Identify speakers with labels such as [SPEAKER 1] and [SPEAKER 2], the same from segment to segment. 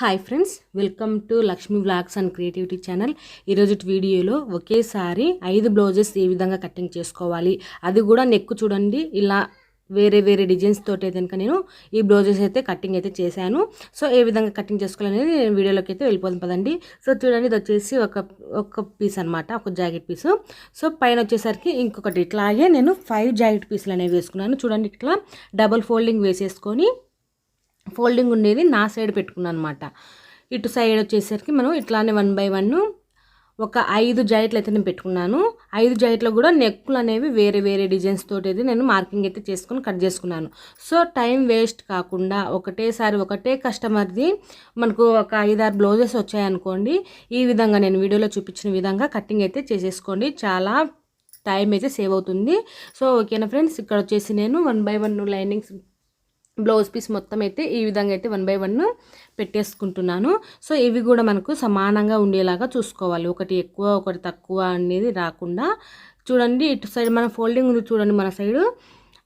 [SPEAKER 1] Hi friends welcome to Lakshmi blogs and creativity channel ఈరోజు వీడియోలో ఒకేసారి ఐదు బ్లౌజెస్ ఏ విధంగా కటింగ్ చేసుకోవాలి? అది కూడా నెక్ చూడండి. ఇలా వేరే వేరే డిజైన్స్ తోటి అయితే కనుక నేను ఈ బ్లౌజెస్ అయితే కటింగ్ అయితే చేశాను. సో ఏ విధంగా కటింగ్ చేసుకోవాలనేది నేను వీడియోలోకి అయితే వెళ్ళిపోతుంది పదండి. సో చూడండి ఇది వచ్చేసి ఒక ఒక పీస్ అనమాట ఒక జాకెట్ పీస్ సో పైన వచ్చేసరికి ఇంకొకటి. ఇట్లాగే నేను ఫైవ్ జాకెట్ పీసులు అనేవి వేసుకున్నాను. చూడండి ఇట్లా డబుల్ ఫోల్డింగ్ వేసేసుకొని ఫోల్డింగ్ ఉండేది నా సైడ్ పెట్టుకున్నాను అనమాట ఇటు సైడ్ వచ్చేసరికి మనం ఇట్లానే వన్ బై వన్ ఒక ఐదు జాయిట్లు అయితే నేను పెట్టుకున్నాను. ఐదు జాయిట్లో కూడా నెక్కులు అనేవి వేరే వేరే డిజైన్స్ తోటి అయితే నేను మార్కింగ్ అయితే చేసుకొని కట్ చేసుకున్నాను. సో టైం వేస్ట్ కాకుండా ఒకటేసారి ఒకటే కస్టమర్ది మనకు ఒక ఐదారు బ్లౌజెస్ వచ్చాయనుకోండి ఈ విధంగా నేను వీడియోలో చూపించిన విధంగా కటింగ్ అయితే చేసేసుకోండి. చాలా టైం అయితే సేవ్ అవుతుంది. సో ఓకేనా ఫ్రెండ్స్? ఇక్కడ వచ్చేసి నేను one by one linings blouse piece మొత్తం అయితే ఈ విధంగా అయితే వన్ బై వన్ పెట్టేసుకుంటున్నాను. సో ఇవి కూడా మనకు సమానంగా ఉండేలాగా చూసుకోవాలి. ఒకటి ఎక్కువ ఒకటి తక్కువ అనేది రాకుండా. చూడండి ఇటు సైడ్ మన ఫోల్డింగ్ ఉంది చూడండి మన సైడు.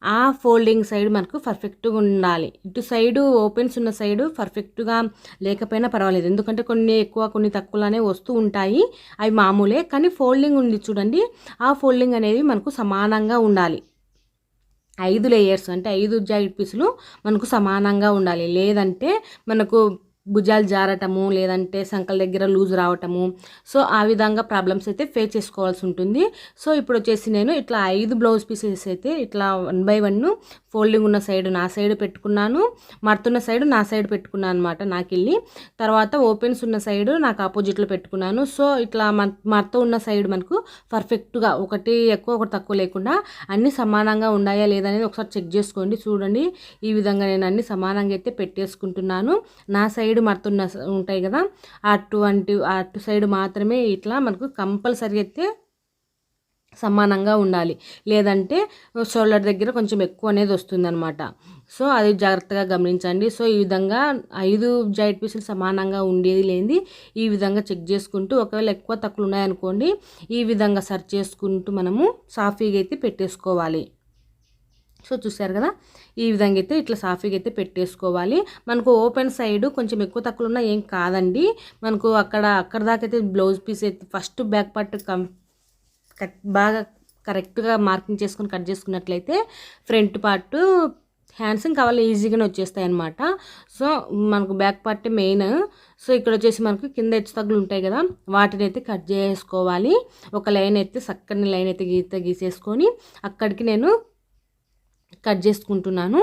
[SPEAKER 1] ఆ ఫోల్డింగ్ సైడ్ మనకు పర్ఫెక్ట్గా ఉండాలి. ఇటు సైడు ఓపెన్స్ ఉన్న సైడు పర్ఫెక్ట్గా లేకపోయినా పర్వాలేదు. ఎందుకంటే కొన్ని ఎక్కువ కొన్ని తక్కువలానే వస్తూ ఉంటాయి. అవి మామూలే. కానీ ఫోల్డింగ్ ఉంది చూడండి. ఆ ఫోల్డింగ్ అనేది మనకు సమానంగా ఉండాలి. ఐదు లేయర్స్ అంటే ఐదు జాకెట్ పీసులు మనకు సమానంగా ఉండాలి. లేదంటే మనకు భుజాలు జారటము లేదంటే సంకల దగ్గర లూజ్ రావటము. సో ఆ విధంగా ప్రాబ్లమ్స్ అయితే ఫేస్ చేసుకోవాల్సి ఉంటుంది. సో ఇప్పుడు వచ్చేసి నేను ఇట్లా ఐదు బ్లౌజ్ పీసెస్ అయితే ఇట్లా వన్ బై వన్ ఫోల్డింగ్ ఉన్న సైడ్ నా సైడ్ పెట్టుకున్నాను. మడుతున్న సైడ్ నా సైడ్ పెట్టుకున్నాను అనమాట నాకు వెళ్ళి తర్వాత ఓపెన్స్ ఉన్న సైడ్ నాకు ఆపోజిట్లో పెట్టుకున్నాను. సో ఇట్లా మడత ఉన్న సైడ్ మనకు పర్ఫెక్ట్గా ఒకటి ఎక్కువ ఒకటి తక్కువ లేకుండా అన్ని సమానంగా ఉన్నాయా లేదనేది ఒకసారి చెక్ చేసుకోండి. చూడండి. ఈ విధంగా నేను అన్ని సమానంగా అయితే పెట్టేసుకుంటున్నాను. నా సైడ్ మడుతున్న ఉంటాయి కదా అటువంటి అటు సైడ్ మాత్రమే ఇట్లా మనకు కంపల్సరీ అయితే సమానంగా ఉండాలి. లేదంటే షోల్డర్ దగ్గర కొంచెం ఎక్కువ అనేది వస్తుందన్నమాట. సో అది జాగ్రత్తగా గమనించండి. సో ఈ విధంగా ఐదు జాయింట్ పీసులు సమానంగా ఉండేది లేనిది ఈ విధంగా చెక్ చేసుకుంటూ ఒకవేళ ఎక్కువ తక్కువ ఉన్నాయనుకోండి ఈ విధంగా సర్చ్ చేసుకుంటూ మనము సాఫీగా అయితే పెట్టేసుకోవాలి. సో చూసారు కదా? ఈ విధంగా అయితే ఇట్లా సాఫీగా అయితే పెట్టేసుకోవాలి. మనకు ఓపెన్ సైడ్ కొంచెం ఎక్కువ తక్కువ ఉన్నా ఏం కాదండి. మనకు అక్కడ అక్కడ దాకైతే బ్లౌజ్ పీస్ అయితే ఫస్ట్ బ్యాక్ పార్ట్ కం కట్ బాగా కరెక్ట్గా మార్కింగ్ చేసుకొని కట్ చేసుకున్నట్లయితే ఫ్రంట్ పార్ట్ హ్యాండ్స్ కావాలి ఈజీగానే వచ్చేస్తాయి అనమాట సో మనకు బ్యాక్ పార్ట్ మెయిన్. సో ఇక్కడ వచ్చేసి మనకు కింద హెచ్చు తగ్గులు ఉంటాయి కదా? వాటిని అయితే కట్ చేసుకోవాలి. ఒక లైన్ అయితే చక్కని లైన్ అయితే గీత గీసేసుకొని అక్కడికి నేను కట్ చేసుకుంటున్నాను.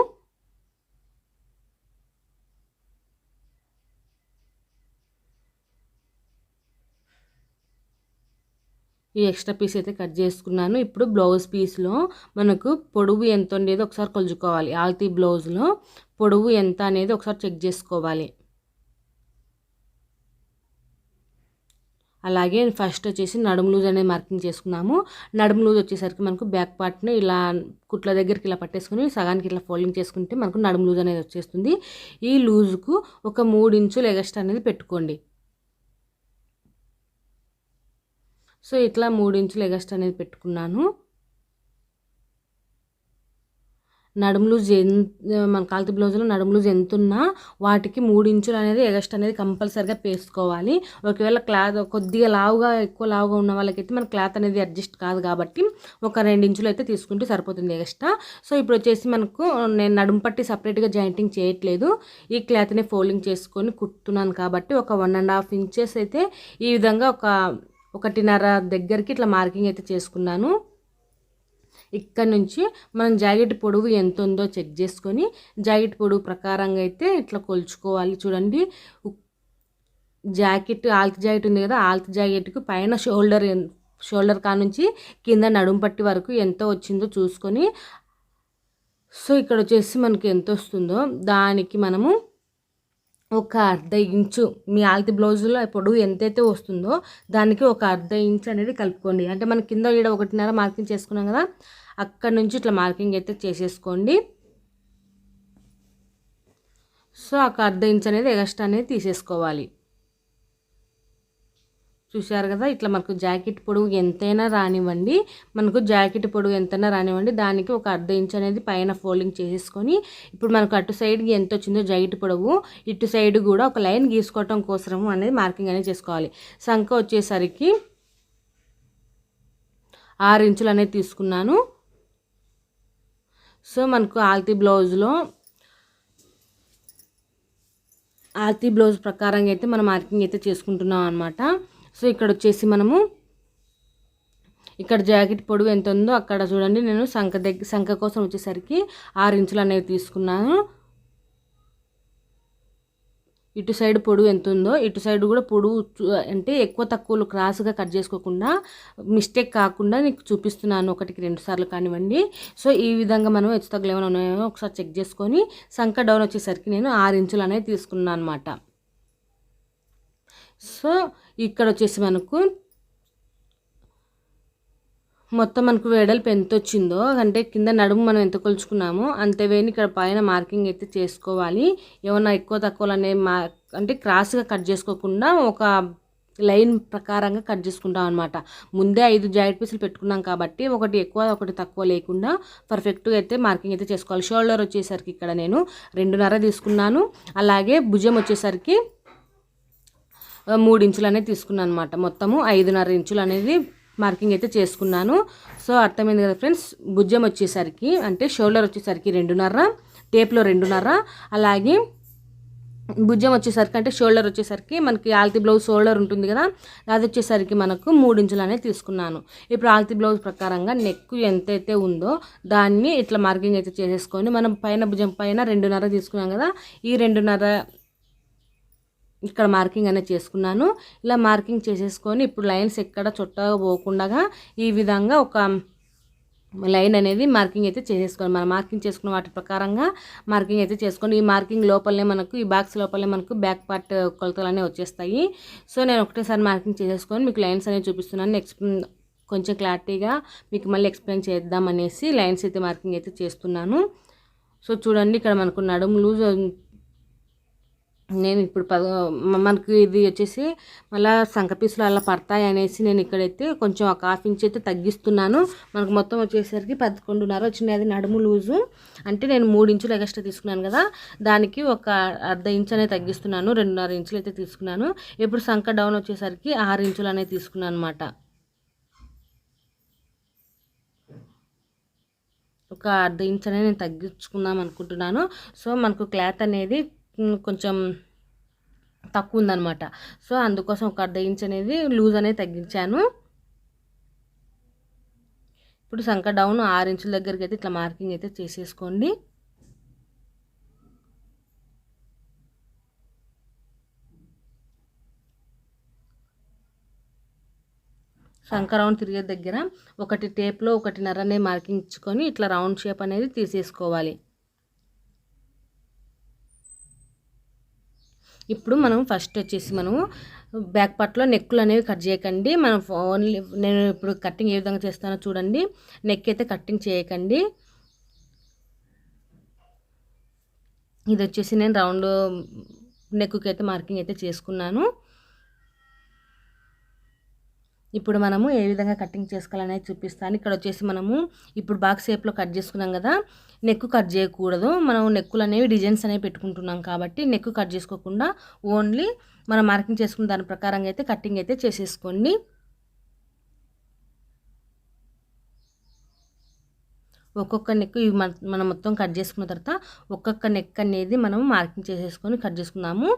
[SPEAKER 1] ఈ ఎక్స్ట్రా పీస్ అయితే కట్ చేసుకున్నాను. ఇప్పుడు బ్లౌజ్ పీస్లో మనకు పొడవు ఎంత ఉండేది ఒకసారి కొలుచుకోవాలి. ఆల్తీ బ్లౌజ్లో పొడవు ఎంత అనేది ఒకసారి చెక్ చేసుకోవాలి. అలాగే ఫస్ట్ వచ్చేసి నడుము లూజ్ అనేది మార్కింగ్ చేసుకున్నాము. నడుము లూజ్ వచ్చేసరికి మనకు బ్యాక్ పార్ట్ని ఇలా కుట్ల దగ్గరికి ఇలా పట్టేసుకుని సగానికి ఇట్లా ఫోల్డింగ్ చేసుకుంటే మనకు నడుము లూజ్ అనేది వచ్చేస్తుంది. ఈ లూజుకు ఒక మూడు ఇంచులు ఎగస్ట్రా అనేది పెట్టుకోండి. సో ఇట్లా మూడు ఇంచులు ఎగస్ట్రా అనేది పెట్టుకున్నాను. నడుము లూజ్ మన కాల్తీ బ్లౌజ్లో నడుము లూజ్ ఎంత వాటికి మూడు ఇంచులు అనేది ఎగస్ట్ అనేది కంపల్సరిగా పేసుకోవాలి ఒకవేళ క్లాత్ కొద్దిగా లావుగా ఎక్కువ లావుగా ఉన్న వాళ్ళకైతే మన క్లాత్ అనేది అడ్జస్ట్ కాదు కాబట్టి ఒక రెండు ఇంచులు అయితే తీసుకుంటే సరిపోతుంది ఎగస్ట్రా. సో ఇప్పుడు వచ్చేసి మనకు నేను నడుము పట్టి సపరేట్గా జాయింటింగ్ చేయట్లేదు. ఈ క్లాత్ని ఫోల్డింగ్ చేసుకొని కుట్టున్నాను కాబట్టి ఒక వన్ అండ్ హాఫ్ ఇంచెస్ అయితే ఈ విధంగా ఒక ఒకటిన్నర దగ్గరికి ఇట్లా మార్కింగ్ అయితే చేసుకున్నాను. ఇక్కడ నుంచి మనం జాకెట్ పొడవు ఎంత ఉందో చెక్ చేసుకొని జాకెట్ పొడవు ప్రకారంగా అయితే ఇట్లా కొలుచుకోవాలి. చూడండి. జాకెట్ ఆల్త్ జాకెట్ ఉంది కదా ఆల్త్ జాకెట్కి పైన షోల్డర్ షోల్డర్ కా నుంచి కింద నడుము పట్టి వరకు ఎంత వచ్చిందో చూసుకొని సో ఇక్కడ వచ్చేసి మనకి ఎంత వస్తుందో దానికి మనము ఒక అర్ధ ఇంచు మీ ఆల్తి బ్లౌజులో పొడవు ఎంతైతే వస్తుందో దానికి ఒక అర్ధ ఇంచు అనేది కలుపుకోండి. అంటే మన కింద ఈడ ఒకటిన్నర మార్కింగ్ చేసుకున్నాం కదా అక్కడ నుంచి ఇట్లా మార్కింగ్ అయితే చేసేసుకోండి. సో ఒక అర్ధ ఇంచ్ అనేది ఎగస్ట్రా అనేది తీసేసుకోవాలి. చూశారు కదా ఇట్లా మనకు జాకెట్ పొడవు ఎంతైనా రానివ్వండి. మనకు జాకెట్ పొడవు ఎంతైనా రానివ్వండి. దానికి ఒక అర్ధ ఇంచ్ అనేది పైన ఫోల్డింగ్ చేసేసుకొని ఇప్పుడు మనకు అటు సైడ్కి ఎంత వచ్చిందో జాకెట్ పొడవు ఇటు సైడ్ కూడా ఒక లైన్ గీసుకోవటం కోసము అనేది మార్కింగ్ అనేది చేసుకోవాలి. సంఖ వచ్చేసరికి ఆరు ఇంచులు అనేది తీసుకున్నాను. సో మనకు ఆల్తీ బ్లౌజ్లో ఆల్తీ బ్లౌజ్ ప్రకారంగా అయితే మనం మార్కింగ్ అయితే చేసుకుంటున్నాం అనమాట సో ఇక్కడ వచ్చేసి మనము ఇక్కడ జాకెట్ పొడవు ఎంత ఉందో అక్కడ చూడండి. నేను సంఖ దగ్గర సంఖ కోసం వచ్చేసరికి ఆరు ఇంచులు అనేవి తీసుకున్నాను. ఇటు సైడ్ పొడవు ఎంత ఉందో ఇటు సైడ్ కూడా పొడవు అంటే ఎక్కువ తక్కువలు క్రాస్గా కట్ చేసుకోకుండా మిస్టేక్ కాకుండా నీకు చూపిస్తున్నాను ఒకటికి రెండు సార్లు కానివ్వండి. సో ఈ విధంగా మనం హెచ్చు తగ్గులు ఏమైనా ఉన్నాయో ఒకసారి చెక్ చేసుకొని సంఖ డౌన్ వచ్చేసరికి నేను ఆరు ఇంచులు అనేది తీసుకున్నాను అనమాట సో ఇక్కడ వచ్చేసి మనకు మొత్తం మనకు వెడల్పు ఎంత వచ్చిందో అంటే కింద నడుము మనం ఎంత కొలుచుకున్నామో అంతే వేని ఇక్కడ పైన మార్కింగ్ అయితే చేసుకోవాలి. ఏమన్నా ఎక్కువ తక్కువలు అనే మా అంటే క్రాస్గా కట్ చేసుకోకుండా ఒక లైన్ ప్రకారంగా కట్ చేసుకుంటాం అనమాట ముందే ఐదు జాకెట్ పీసులు పెట్టుకున్నాం కాబట్టి ఒకటి ఎక్కువ ఒకటి తక్కువ లేకుండా పర్ఫెక్ట్గా అయితే మార్కింగ్ అయితే చేసుకోవాలి. షోల్డర్ వచ్చేసరికి ఇక్కడ నేను రెండున్నర తీసుకున్నాను. అలాగే భుజం వచ్చేసరికి మూడు ఇంచులు అనేది తీసుకున్నాను అనమాట మొత్తము ఐదున్నర ఇంచులు అనేది మార్కింగ్ అయితే చేసుకున్నాను. సో అర్థమైంది కదా ఫ్రెండ్స్? భుజం వచ్చేసరికి అంటే షోల్డర్ వచ్చేసరికి రెండున్నర టేప్లో రెండున్నర అలాగే భుజం వచ్చేసరికి అంటే షోల్డర్ వచ్చేసరికి మనకి ఆల్తీ బ్లౌజ్ షోల్డర్ ఉంటుంది కదా అది వచ్చేసరికి మనకు మూడించులు అనేది తీసుకున్నాను. ఇప్పుడు ఆల్తీ బ్లౌజ్ ప్రకారంగా నెక్ ఎంతైతే ఉందో దాన్ని ఇట్లా మార్కింగ్ అయితే చేసేసుకొని మనం పైన భుజం పైన రెండున్నర తీసుకున్నాం కదా ఈ రెండున్నర ఇక్కడ మార్కింగ్ అనేది చేసుకున్నాను. ఇలా మార్కింగ్ చేసేసుకొని ఇప్పుడు లైన్స్ ఎక్కడ చుట్టగా పోకుండా ఈ విధంగా ఒక లైన్ అనేది మార్కింగ్ అయితే చేసేసుకోవాలి. మనం మార్కింగ్ చేసుకున్న వాటి ప్రకారంగా మార్కింగ్ అయితే చేసుకోండి. ఈ మార్కింగ్ లోపలనే మనకు ఈ బాక్స్ లోపలనే మనకు బ్యాక్ పార్ట్ కొలతలు అనేవి వచ్చేస్తాయి. సో నేను ఒకటేసారి మార్కింగ్ చేసేసుకొని మీకు లైన్స్ అనేవి చూపిస్తున్నాను. నెక్స్ట్ కొంచెం క్లారిటీగా మీకు మళ్ళీ ఎక్స్ప్లెయిన్ చేద్దాం అనేసి లైన్స్ అయితే మార్కింగ్ అయితే చేస్తున్నాను. సో చూడండి ఇక్కడ మనకు నడుము లూజ్ నేను ఇప్పుడు పద మనకు ఇది వచ్చేసి మళ్ళీ సంఖ పీసులు అలా పడతాయి అనేసి నేను ఇక్కడైతే కొంచెం ఒక హాఫ్ ఇంచ్ అయితే తగ్గిస్తున్నాను. మనకు మొత్తం వచ్చేసరికి పదకొండున్నర వచ్చినాయి అది నడుము లూజు. అంటే నేను మూడు ఇంచులు ఎక్స్ట్రా తీసుకున్నాను కదా. దానికి ఒక అర్ధ ఇంచ్ అనేది తగ్గిస్తున్నాను. రెండున్నర ఇంచులు అయితే తీసుకున్నాను. ఇప్పుడు సంక డౌన్ వచ్చేసరికి ఆరు ఇంచులు అనేది తీసుకున్నాను అనమాట ఒక అర్ధ ఇంచ్ అనేది నేను తగ్గించుకుందాం అనుకుంటున్నాను. సో మనకు క్లాత్ అనేది కొంచెం తక్కువ ఉందనమాట సో అందుకోసం ఒక అర్ధ ఇంచ్ అనేది లూజ్ అనేది తగ్గించాను. ఇప్పుడు సంక డౌన్ ఆరు ఇంచుల దగ్గరికి అయితే ఇట్లా మార్కింగ్ అయితే చేసేసుకోండి. సంక రౌండ్ తిరిగే దగ్గర ఒకటి టేప్లో ఒకటి అనేది మార్కింగ్ ఇచ్చుకొని ఇట్లా రౌండ్ షేప్ అనేది తీసేసుకోవాలి. ఇప్పుడు మనం ఫస్ట్ వచ్చేసి మనము బ్యాక్ పార్ట్లో నెక్కులు అనేవి కట్ చేయకండి. మనం ఓన్లీ నేను ఇప్పుడు కటింగ్ ఏ విధంగా చేస్తానో చూడండి. నెక్ అయితే కటింగ్ చేయకండి. ఇది వచ్చేసి నేను రౌండ్ నెక్కి అయితే మార్కింగ్ అయితే చేసుకున్నాను. ఇప్పుడు మనము ఏ విధంగా కటింగ్ చేసుకోవాలనేది చూపిస్తాను ఇక్కడ వచ్చేసి మనము ఇప్పుడు బాక్స్ షేప్లో కట్ చేసుకున్నాం కదా నెక్ కట్ చేయకూడదు. మనం నెక్కులు అనేవి డిజైన్స్ అనేవి పెట్టుకుంటున్నాం కాబట్టి నెక్ కట్ చేసుకోకుండా ఓన్లీ మనం మార్కింగ్ చేసుకున్న దాని ప్రకారంగా అయితే కటింగ్ అయితే చేసేసుకోండి. ఒక్కొక్క నెక్ ఇవి మనం మొత్తం కట్ చేసుకున్న తర్వాత ఒక్కొక్క నెక్ అనేది మనం మార్కింగ్ చేసేసుకొని కట్ చేసుకుందాము.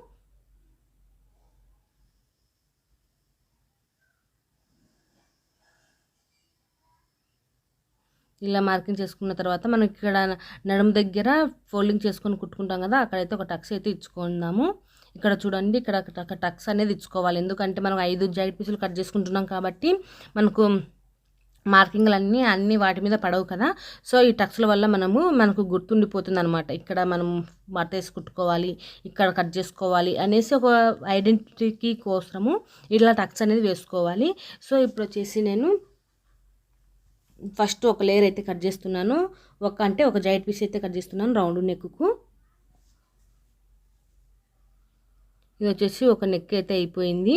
[SPEAKER 1] ఇలా మార్కింగ్ చేసుకున్న తర్వాత మనం ఇక్కడ నడుము దగ్గర ఫోల్డింగ్ చేసుకొని కుట్టుకుంటాం కదా అక్కడైతే ఒక టక్స్ అయితే ఇచ్చుకుందాము. ఇక్కడ చూడండి ఇక్కడ టక్స్ అనేది ఇచ్చుకోవాలి. ఎందుకంటే మనం ఐదు జాకెట్ పీసులు కట్ చేసుకుంటున్నాం కాబట్టి మనకు మార్కింగ్లు అన్నీ అన్నీ వాటి మీద పడవు కదా. సో ఈ టక్స్ల వల్ల మనము మనకు గుర్తుండిపోతుంది అనమాట ఇక్కడ మనం మట్టేసి కుట్టుకోవాలి ఇక్కడ కట్ చేసుకోవాలి అనేసి ఒక ఐడెంటిటీ కోసము ఇట్లా టక్స్ అనేది వేసుకోవాలి. సో ఇప్పుడు వచ్చేసి నేను ఫస్ట్ ఒక లేయర్ అయితే కట్ చేస్తున్నాను. ఒక అంటే ఒక జైట్ పీస్ అయితే కట్ చేస్తున్నాను రౌండ్ నెక్కు ఇది వచ్చేసి ఒక నెక్ అయితే అయిపోయింది.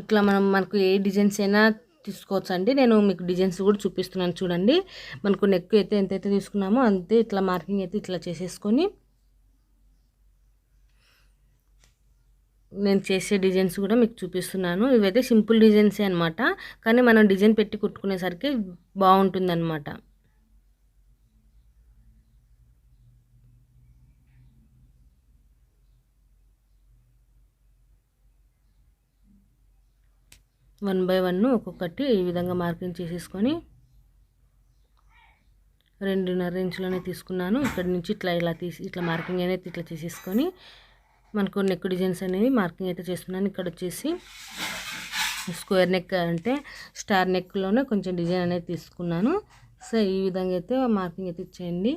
[SPEAKER 1] ఇట్లా మనం మనకు ఏ డిజైన్స్ అయినా తీసుకోవచ్చు అండి. నేను మీకు డిజైన్స్ కూడా చూపిస్తున్నాను చూడండి. మనకు నెక్ అయితే ఎంతైతే తీసుకున్నామో అంతే ఇట్లా మార్కింగ్ అయితే ఇట్లా చేసేసుకొని నేను చేసే డిజైన్స్ కూడా మీకు చూపిస్తున్నాను. ఇవైతే సింపుల్ డిజైన్సే అనమాట కానీ మనం డిజైన్ పెట్టి కుట్టుకునేసరికి బాగుంటుందన్నమాట. వన్ బై వన్ ఒక్కొక్కటి ఈ విధంగా మార్కింగ్ చేసేసుకొని రెండున్నర ఇంచులనే తీసుకున్నాను. ఇక్కడ నుంచి ఇట్లా ఇలా తీసి ఇట్లా మార్కింగ్ అనేది ఇట్లా చేసేసుకొని మనకు నెక్ డిజైన్స్ అనేవి మార్కింగ్ అయితే చేస్తున్నాను. ఇక్కడ వచ్చేసి స్క్వేర్ నెక్ అంటే స్టార్ నెక్లోనే కొంచెం డిజైన్ అనేది తీసుకున్నాను. సో ఈ విధంగా అయితే మార్కింగ్ అయితే ఇచ్చేయండి.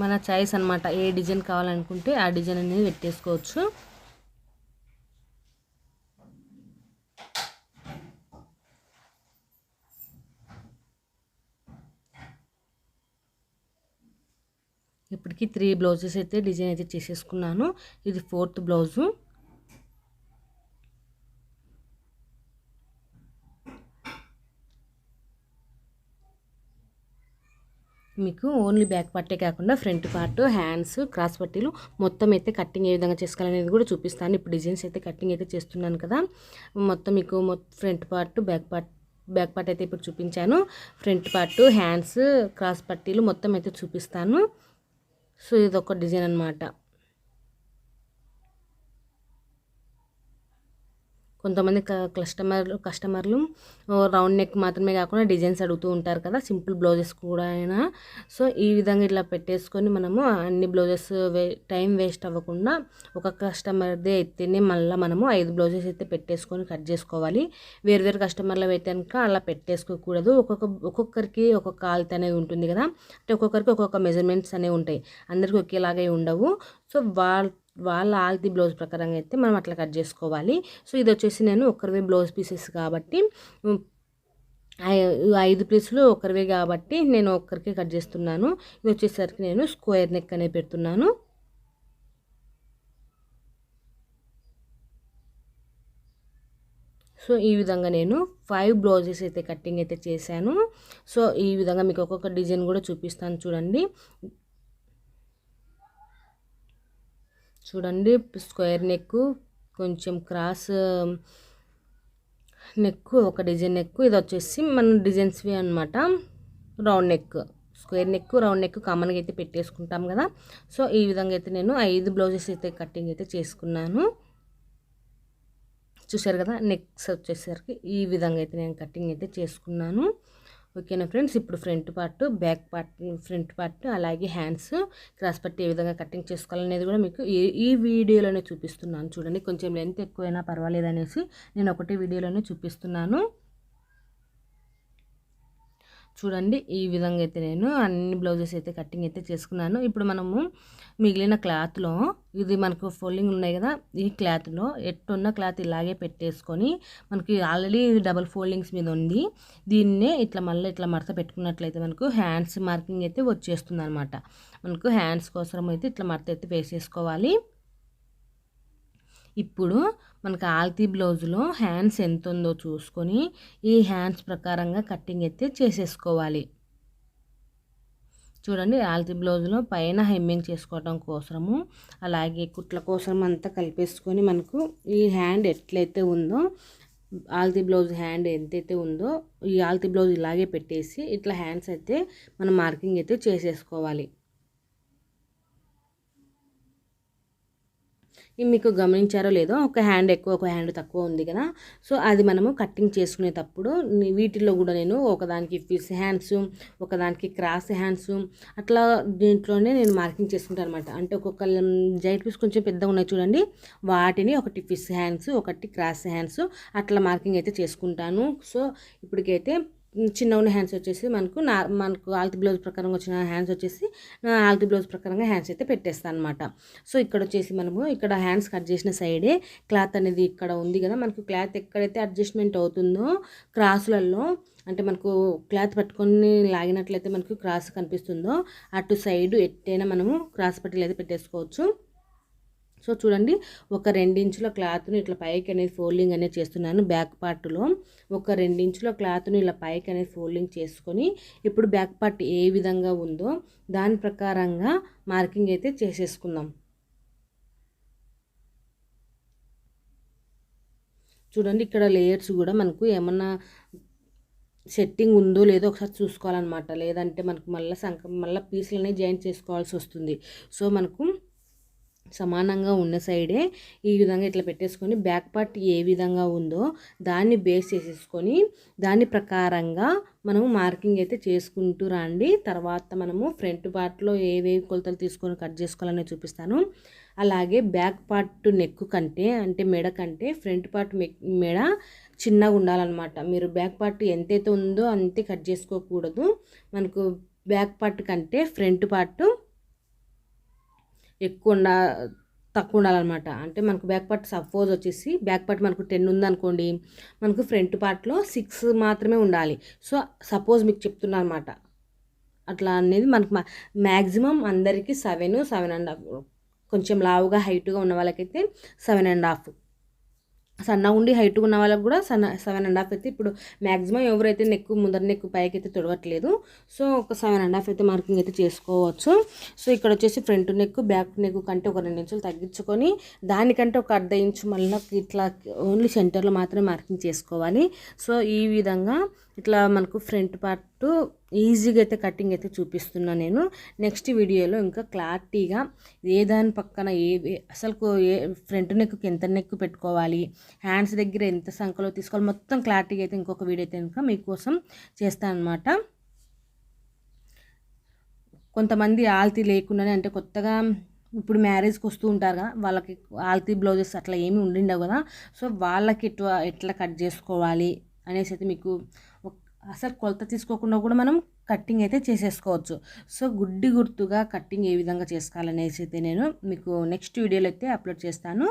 [SPEAKER 1] మన చాయిస్ అనమాట ఏ డిజైన్ కావాలనుకుంటే ఆ డిజైన్ అనేది పెట్టేసుకోవచ్చు. ఇప్పటికీ త్రీ బ్లౌజెస్ అయితే డిజైన్ అయితే చేసేసుకున్నాను. ఇది ఫోర్త్ బ్లౌజు మీకు ఓన్లీ బ్యాక్ పార్టే కాకుండా ఫ్రంట్ పార్ట్ హ్యాండ్స్ క్రాస్ పట్టీలు మొత్తం అయితే కట్టింగ్ ఏ విధంగా చేసుకోవాలనేది కూడా చూపిస్తాను. ఇప్పుడు డిజైన్స్ అయితే కట్టింగ్ అయితే చేస్తున్నాను కదా. మొత్తం మీకు front part back part back part అయితే ఇప్పుడు చూపించాను. ఫ్రంట్ పార్ట్ హ్యాండ్స్ క్రాస్ పట్టీలు మొత్తం అయితే చూపిస్తాను. సో ఇది ఒక డిజైన్ అనమాట కొంతమంది కస్టమర్లు కస్టమర్లు రౌండ్ నెక్ మాత్రమే కాకుండా డిజైన్స్ అడుగుతూ ఉంటారు కదా సింపుల్ బ్లౌజెస్ కూడా అయినా. సో ఈ విధంగా ఇట్లా పెట్టేసుకొని మనము అన్ని బ్లౌజెస్ వే టైం వేస్ట్ అవ్వకుండా ఒక కస్టమర్దే అయితేనే మళ్ళీ మనము ఐదు బ్లౌజెస్ అయితే పెట్టేసుకొని కట్ చేసుకోవాలి. వేరు వేరు కస్టమర్లు అయితే కనుక అలా పెట్టేసుకోకూడదు. ఒక్కొక్క ఒక్కొక్కరికి ఒక్కొక్క ఆల్త అనేది ఉంటుంది కదా అంటే ఒక్కొక్కరికి ఒక్కొక్క మెజర్మెంట్స్ అనేవి ఉంటాయి. అందరికీ ఒకేలాగే ఉండవు. సో వాళ్ళ వాళ్ళ ఆల్తి బ్లౌజ్ ప్రకారంగా అయితే మనం అట్లా కట్ చేసుకోవాలి. సో ఇది వచ్చేసి నేను ఒకరివే బ్లౌజ్ పీసెస్ కాబట్టి ఐదు పీసులు ఒకరివే కాబట్టి నేను ఒక్కరికే కట్ చేస్తున్నాను. ఇది వచ్చేసరికి నేను స్క్వేర్ నెక్ అనేది పెడుతున్నాను. సో ఈ విధంగా నేను ఫైవ్ బ్లౌజెస్ అయితే కట్టింగ్ అయితే చేశాను. సో ఈ విధంగా మీకు ఒక్కొక్క డిజైన్ కూడా చూపిస్తాను చూడండి. చూడండి స్క్వేర్ నెక్ కొంచెం క్రాస్ నెక్ ఒక డిజైన్ నెక్ ఇది వచ్చేసి మన డిజైన్స్వి అనమాట round neck square neck round neck కామన్గా అయితే పెట్టేసుకుంటాం కదా. సో ఈ విధంగా అయితే నేను ఐదు బ్లౌజెస్ అయితే కటింగ్ అయితే చేసుకున్నాను. చూసారు కదా నెక్స్ వచ్చేసరికి ఈ విధంగా అయితే నేను కటింగ్ అయితే చేసుకున్నాను. ఓకేనా ఫ్రెండ్స్? ఇప్పుడు front part back part front part అలాగే హ్యాండ్స్ క్రాస్ పట్టి ఏ విధంగా కటింగ్ చేసుకోవాలనేది కూడా మీకు ఈ వీడియోలోనే చూపిస్తున్నాను. చూడండి కొంచెం లెంత్ ఎక్కువైనా పర్వాలేదు అనేసి నేను ఒకటే వీడియోలోనే చూపిస్తున్నాను. చూడండి ఈ విధంగా అయితే నేను అన్ని బ్లౌజెస్ అయితే కటింగ్ అయితే చేసుకున్నాను. ఇప్పుడు మనము మిగిలిన క్లాత్లో ఇది మనకు ఫోల్డింగ్ ఉన్నాయి కదా ఈ క్లాత్లో ఎట్టున్న క్లాత్ ఇలాగే పెట్టేసుకొని మనకి ఆల్రెడీ డబల్ ఫోల్డింగ్స్ మీద ఉంది. దీన్నే ఇట్లా మళ్ళీ ఇట్లా మడత పెట్టుకున్నట్లయితే మనకు హ్యాండ్స్ మార్కింగ్ అయితే వచ్చేస్తుంది అనమాట మనకు హ్యాండ్స్ కోసం అయితే ఇట్లా మడత అయితే వేసేసుకోవాలి. ఇప్పుడు మనకు ఆల్తీ బ్లౌజ్లో హ్యాండ్స్ ఎంత ఉందో చూసుకొని ఈ హ్యాండ్స్ ప్రకారంగా కట్టింగ్ అయితే చేసేసుకోవాలి. చూడండి ఆల్తీ బ్లౌజ్లో పైన హెమ్మింగ్ చేసుకోవడం కోసము అలాగే కుట్ల కోసం అంతా కలిపేసుకొని మనకు ఈ హ్యాండ్ ఎట్లయితే ఉందో ఆల్తీ బ్లౌజ్ హ్యాండ్ ఎంతైతే ఉందో ఈ ఆల్తీ బ్లౌజ్ ఇలాగే పెట్టేసి ఇట్లా హ్యాండ్స్ అయితే మనం మార్కింగ్ అయితే చేసేసుకోవాలి. మీకు గమనించారో లేదో ఒక హ్యాండ్ ఎక్కువ ఒక హ్యాండ్ తక్కువ ఉంది కదా. సో అది మనము కట్టింగ్ చేసుకునేటప్పుడు వీటిల్లో కూడా నేను ఒకదానికి ఫిస్ హ్యాండ్స్ ఒకదానికి క్రాస్ హ్యాండ్స్ అట్లా దీంట్లోనే నేను మార్కింగ్ చేసుకుంటాను అనమాట అంటే ఒక్కొక్క జైట్ పీస్ కొంచెం పెద్దగా ఉన్నాయి చూడండి. వాటిని ఒకటి ఫిస్ హ్యాండ్స్ ఒకటి క్రాస్ హ్యాండ్స్ అట్లా మార్కింగ్ అయితే చేసుకుంటాను. సో ఇప్పటికైతే చిన్న ఉన్న హ్యాండ్స్ వచ్చేసి మనకు నా మనకు ఆల్తి బ్లౌజ్ ప్రకారం వచ్చిన హ్యాండ్స్ వచ్చేసి ఆల్తి బ్లౌజ్ ప్రకారంగా హ్యాండ్స్ అయితే పెట్టేస్తాను అనమాట సో ఇక్కడ వచ్చేసి మనము ఇక్కడ హ్యాండ్స్ కట్ చేసిన సైడే క్లాత్ అనేది ఇక్కడ ఉంది కదా మనకు క్లాత్ ఎక్కడైతే అడ్జస్ట్మెంట్ అవుతుందో క్రాసులలో అంటే మనకు క్లాత్ పట్టుకొని లాగినట్లయితే మనకు క్రాస్ కనిపిస్తుందో అటు సైడ్ ఎట్టైనా మనము క్రాస్ పట్టీలు అయితే పెట్టేసుకోవచ్చు. సో చూడండి ఒక రెండించుల క్లాత్ని ఇట్లా పైకి అనేది ఫోల్డింగ్ అనేది చేస్తున్నాను బ్యాక్ పార్ట్లో. ఒక రెండించుల క్లాత్ని ఇలా పైకి అనేది ఫోల్డింగ్ చేసుకొని ఇప్పుడు బ్యాక్ పార్ట్ ఏ విధంగా ఉందో దాని ప్రకారంగా మార్కింగ్ అయితే చేసేసుకుందాం. చూడండి ఇక్కడ లేయర్స్ కూడా మనకు ఏమన్నా సెట్టింగ్ ఉందో లేదో ఒకసారి చూసుకోవాలన్నమాట. లేదంటే మనకు మళ్ళీ సంక మళ్ళీ పీసులు అనేవి జాయిన్ చేసుకోవాల్సి వస్తుంది. సో మనకు సమానంగా ఉన్న సైడే ఈ విధంగా ఇట్లా పెట్టేసుకొని బ్యాక్ పార్ట్ ఏ విధంగా ఉందో దాన్ని బేస్ చేసేసుకొని దాని ప్రకారంగా మనము మార్కింగ్ అయితే చేసుకుంటూ రండి. తర్వాత మనము ఫ్రంట్ పార్ట్లో ఏవేవి కొలతలు తీసుకొని కట్ చేసుకోవాలని చూపిస్తాను. అలాగే బ్యాక్ పార్ట్ నెక్ కంటే అంటే మెడ కంటే ఫ్రంట్ పార్ట్ మెడ చిన్నగా ఉండాలన్నమాట. మీరు బ్యాక్ పార్ట్ ఎంతైతే ఉందో అంతే కట్ చేసుకోకూడదు. మనకు బ్యాక్ పార్ట్ కంటే ఫ్రంట్ పార్ట్ ఎక్కువ ఉండ తక్కువ ఉండాలన్నమాట. అంటే మనకు బ్యాక్ పార్ట్ సపోజ్ వచ్చేసి బ్యాక్ పార్ట్ మనకు టెన్ ఉందనుకోండి మనకు ఫ్రంట్ పార్ట్లో సిక్స్ మాత్రమే ఉండాలి. సో సపోజ్ మీకు చెప్తున్నా అనమాట అట్లా అనేది మనకు మ్యాక్సిమం అందరికీ సెవెన్ సెవెన్ అండ్ హాఫ్ కొంచెం లావుగా హైట్గా ఉన్న వాళ్ళకైతే సెవెన్ అండ్ హాఫ్ సన్నగా ఉండి హైట్గా ఉన్న వాళ్ళకి కూడా సన్న సెవెన్ అండ్ హాఫ్ అయితే ఇప్పుడు మ్యాక్సిమం ఎవరైతే నెక్కు ముందర నెక్కు పైకి అయితే తొడవట్లేదు. సో ఒక సెవెన్ అండ్ హాఫ్ అయితే మార్కింగ్ అయితే చేసుకోవచ్చు. సో ఇక్కడ వచ్చేసి ఫ్రంట్ నెక్ బ్యాక్ నెక్ కంటే ఒక రెండు ఇంచులు తగ్గించుకొని దానికంటే ఒక అర్ధ ఇంచు మళ్ళీ ఇట్లా ఓన్లీ సెంటర్లో మాత్రమే మార్కింగ్ చేసుకోవాలి. సో ఈ విధంగా ఇట్లా మనకు ఫ్రంట్ పార్ట్ ఈజీగా అయితే కటింగ్ అయితే చూపిస్తున్నా నేను. నెక్స్ట్ వీడియోలో ఇంకా క్లారిటీగా ఏ దాని పక్కన ఏ అసలు ఏ ఫ్రంట్ నెక్కి ఎంత నెక్ పెట్టుకోవాలి హ్యాండ్స్ దగ్గర ఎంత సంఖ్యలో తీసుకోవాలి మొత్తం క్లారిటీగా అయితే ఇంకొక వీడియో అయితే ఇంకా మీకోసం చేస్తాను అనమాట కొంతమంది ఆల్తీ లేకుండానే అంటే కొత్తగా ఇప్పుడు మ్యారేజ్కి వస్తూ ఉంటారు కదా వాళ్ళకి ఆల్తీ బ్లౌజెస్ అట్లా ఏమీ ఉండిండవు కదా సో వాళ్ళకి ఎట్లా ఎట్లా కట్ చేసుకోవాలి అనేసి అయితే మీకు అసలు కొలత తీసుకోకుండా కూడా మనం కట్టింగ్ అయితే చేసేసుకోవచ్చు. సో గుడ్డి గుర్తుగా కట్టింగ్ ఏ విధంగా చేసుకోవాలనేసి అయితే నేను మీకు నెక్స్ట్ వీడియోలో అయితే అప్లోడ్ చేస్తాను.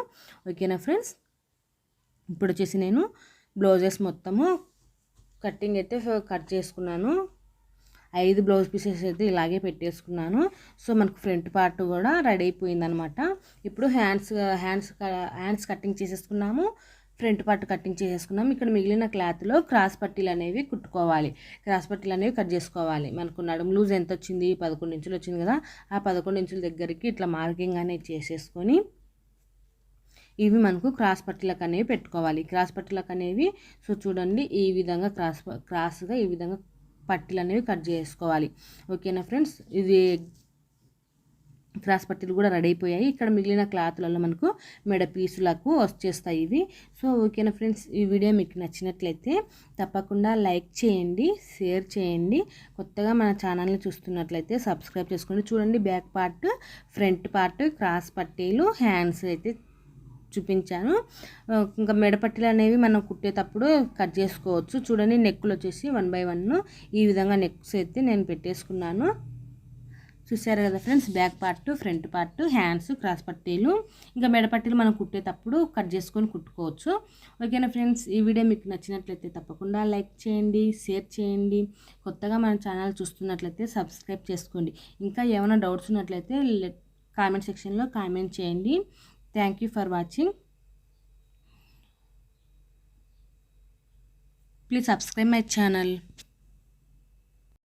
[SPEAKER 1] ఓకేనా ఫ్రెండ్స్? ఇప్పుడు వచ్చేసి నేను బ్లౌజెస్ మొత్తము కట్టింగ్ అయితే కట్ చేసుకున్నాను. ఐదు బ్లౌజ్ పీసెస్ అయితే ఇలాగే పెట్టేసుకున్నాను. సో మనకు ఫ్రంట్ పార్ట్ కూడా రెడీ అయిపోయిందనమాట. ఇప్పుడు హ్యాండ్స్ హ్యాండ్స్ హ్యాండ్స్ కటింగ్ చేసేసుకున్నాము. ఫ్రంట్ పార్ట్ కటింగ్ చేసేసుకున్నాం ఇక్కడ మిగిలిన క్లాత్లో క్రాస్ పట్టీలు అనేవి కుట్టుకోవాలి. క్రాస్ పట్టీలు అనేవి కట్ చేసుకోవాలి. మనకు నడుము లూజ్ ఎంత వచ్చింది? పదకొండు ఇంచులు వచ్చింది కదా? ఆ పదకొండు ఇంచుల దగ్గరికి ఇట్లా మార్కింగ్ అనేది చేసేసుకొని ఇవి మనకు క్రాస్ పట్టీలకు అనేవి పెట్టుకోవాలి. క్రాస్ పట్టీలకు అనేవి సో చూడండి ఈ విధంగా క్రాస్ క్రాస్గా ఈ విధంగా పట్టీలు అనేవి కట్ చేసుకోవాలి. ఓకేనా ఫ్రెండ్స్? ఇది క్రాస్ పట్టీలు కూడా రెడీ అయిపోయాయి. ఇక్కడ మిగిలిన క్లాత్లలో మనకు మెడ పీసులకు వచ్చేస్తాయి ఇవి. సో ఓకేనా ఫ్రెండ్స్? ఈ వీడియో మీకు నచ్చినట్లయితే తప్పకుండా లైక్ చేయండి షేర్ చేయండి. కొత్తగా మన ఛానల్ని చూస్తున్నట్లయితే సబ్స్క్రైబ్ చేసుకోండి చూడండి. Back part front part cross పట్టీలు హ్యాండ్స్ అయితే చూపించాను. ఇంకా మెడపట్టీలు అనేవి మనం కుట్టేటప్పుడు కట్ చేసుకోవచ్చు. చూడండి నెక్కులు వచ్చేసి వన్ బై వన్. ఈ విధంగా నెక్స్ అయితే నేను పెట్టేసుకున్నాను. చూసారు కదా friends back part front part hands cross పట్టీలు. ఇంకా మెడపట్టీలు మనం కుట్టేటప్పుడు కట్ చేసుకొని కుట్టుకోవచ్చు. ఓకేనా ఫ్రెండ్స్? ఈ వీడియో మీకు నచ్చినట్లయితే తప్పకుండా లైక్ చేయండి షేర్ చేయండి. కొత్తగా మన ఛానల్ చూస్తున్నట్లయితే సబ్స్క్రైబ్ చేసుకోండి. ఇంకా ఏమైనా డౌట్స్ ఉన్నట్లయితే కామెంట్ సెక్షన్లో కామెంట్ చేయండి. Thank you for watching. Please subscribe my channel.